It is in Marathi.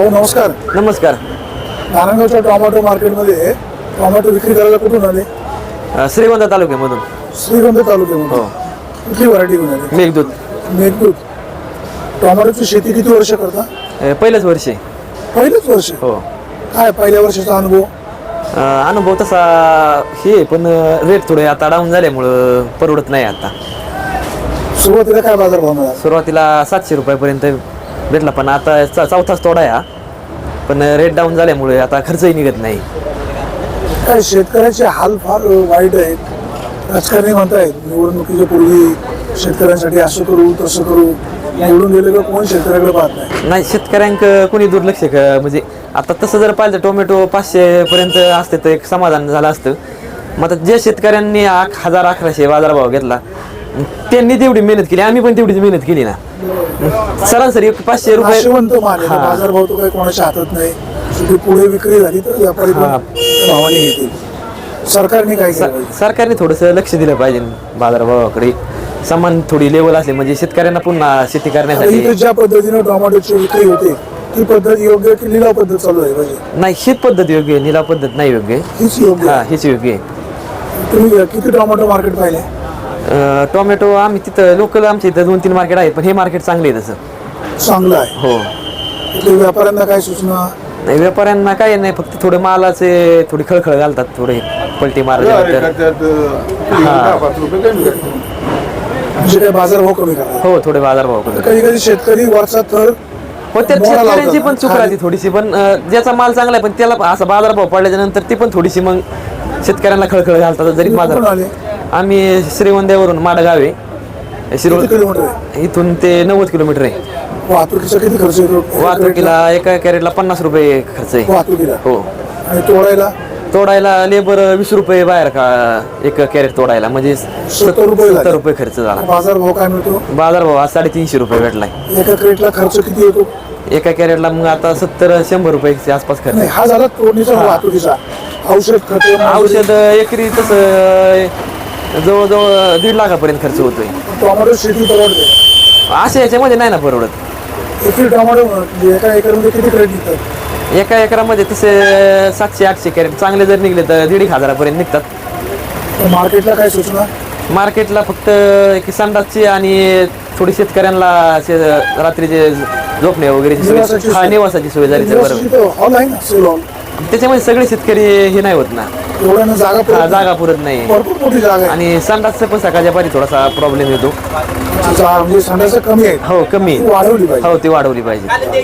नमस्कार. नमस्कार. नारायणगावच्या टोमॅटो मार्केटमध्ये टोमॅटो विक्री करायला कुठून आले? अ, श्रीगोंदा तालुक्यामधून. श्रीगंध तालुक्यामध्ये हो. कुठली व्हरायटी घेऊन आली? मेघदूत. मेघदूत. टोमॅटोची शेती किती वर्ष करता? अ, पहिलंच वर्षी. पहिलेच वर्ष? हो. काय पहिल्या वर्षाचा अनुभव? अ, अनुभव तसा हे आहे, पण रेट थोडे आता डाऊन झाल्यामुळं परवडत नाही आता. सुरुवातीला काय बाजारभाव मिळाला? सुरुवातीला सातशे रुपयापर्यंत भेटला पण आता चा- चौथाच तोडा आहे हा. पण रेट डाऊन झाल्यामुळे आता खर्चही निघत नाही. काय शेतकऱ्याचे हाल फार वाईट आहेत. राजकारणी म्हणतायत निवडणुकीच्या पूर्वी शेतकऱ्यांसाठी असं करू तसं करू. निवडून गेलेलं कोण शेतकऱ्याकडे पाहत नाही? नाही शेतकऱ्यांक कोणी दुर्लक्ष क- म्हणजे आता तसं जर पाहिलं तर टोमॅटो पाचशे पर्यंत असते तर एक समाधान झालं असतं. मग आता जे शेतकऱ्यांनी आख हजार अकराशे बाजारभाव घेतला त्यांनी तेवढी मेहनत केली आम्ही पण तेवढीच मेहनत केली ना. सरासरी पाचशे रुपये नाशिवंत माल आहे. हा. बाजारभाव तो काही कोणाच्या हातात नाही शेवटी पुढे विक्री झाली तर व्यापारी पण हा. भावाने घेतील सरकारने काय केलं पाहिजे? सरकारने थोडंसं लक्ष दिलं पाहिजे बाजारभावाकडे समान थोडी लेवल असली म्हणजे शेतकऱ्यांना पुन्हा शेती आता करण्यासाठी इथे ज्या पद्धतीने टोमॅटोची विक्री होते ती पद्धत योग्य की लिलाव पद्धत चालू आहे पाहिजे नाही शीत पद्धत योग्य आहे निलाव पद्धत नाही योग्य आहे. हीच योग्य हा आहे. हीच योग्य आहे तुम्ही किती टोमॅटो मार्केट पाहिले टोमॅटो आम्ही तिथं लोकल आमच्या इथं दोन तीन मार्केट आहेत पण हे मार्केट चांगले आहे तसं. चांगलं आहे. हो. इथले व्यापाऱ्यांना काय सूचना? नाही व्यापाऱ्यांना काय नाही फक्त थोडे मालाचे थोडी खळखळ घालतात थोडे पलटी मारल्यानंतर. म्हणजे काय बाजारभाव कमी करा हो थोडे बाजारभाव कमी कधी कधी शेतकरी वरचा थर हो त्यात मोडा शेतकऱ्यांची. पण चूक राहते थोडीशी पण अं, ज्याचा माल चांगला आहे पण त्याला असा बाजारभाव पडल्याच्या नंतर ती पण थोडीशी मग शेतकऱ्यांना खळखळ घालतात जरी बाजार आले. आम्ही श्रीवंद्यावरून माडगाव आहे. इथून ते नव्वद किलोमीटर आहे. वाहतुकीचा किती खर्च येतो? वाहतुकीला एका कॅरेटला पन्नास रुपये खर्च आहे. वाहतुकीला? हो. आणि तोडायला? तोडायला लेबर वीस रुपये बाहेर का एक कॅरेट तोडायला. म्हणजे सत्तर रुपये. सत्तर रुपये खर्च झाला. बाजारभाव काय मिळतो? बाजारभाव आज साडेतीनशे रुपये भेटलाय. एका क्रेटला खर्च किती येतो? एका कॅरेटला मग आता सत्तर शंभर रुपयाच्या आसपास खर्च हा झाला तोडणीचा वाहतुकीचा. औषध खते औषध एकरी तसं जवळजवळ दीड लाखापर्यंत खर्च होतोय. टोमॅटो शेती परवडते. अशा याच्यामध्ये नाही ना परवडत. टोमॅटो म्हणजे एका एकरमध्ये किती क्रेट निघतात? एका एकरामध्ये तसे सातशे आठशे कॅरेट. चांगले जर निघले तर दीड एक हजारापर्यंत निघतात. तर मार्केटला काय सूचना? मार्केटला फक्त एक संडासची आणि थोडी शेतकऱ्यांना शे- रात्रीचे झोपणे वगैरे निवासाची सोय. निवासाची सोय झाली तर बरोबर. निवासाची तर हॉल आहे ना सेल हॉल त्याच्यामध्ये सगळे शेतकरी हे नाही होत ना. एवढ्यानं जागा हा पुरत जागा पुरत नाही. नाही. भरपूर मोठी जागा आहे. आणि संडासचं पण सकाळच्या पारी थोडासा प्रॉब्लेम येतो. जा- म्हणजे संडासं कमी आहे हो कमी ती वाढवली पाहिजे. हो ती वाढवली पाहिजे.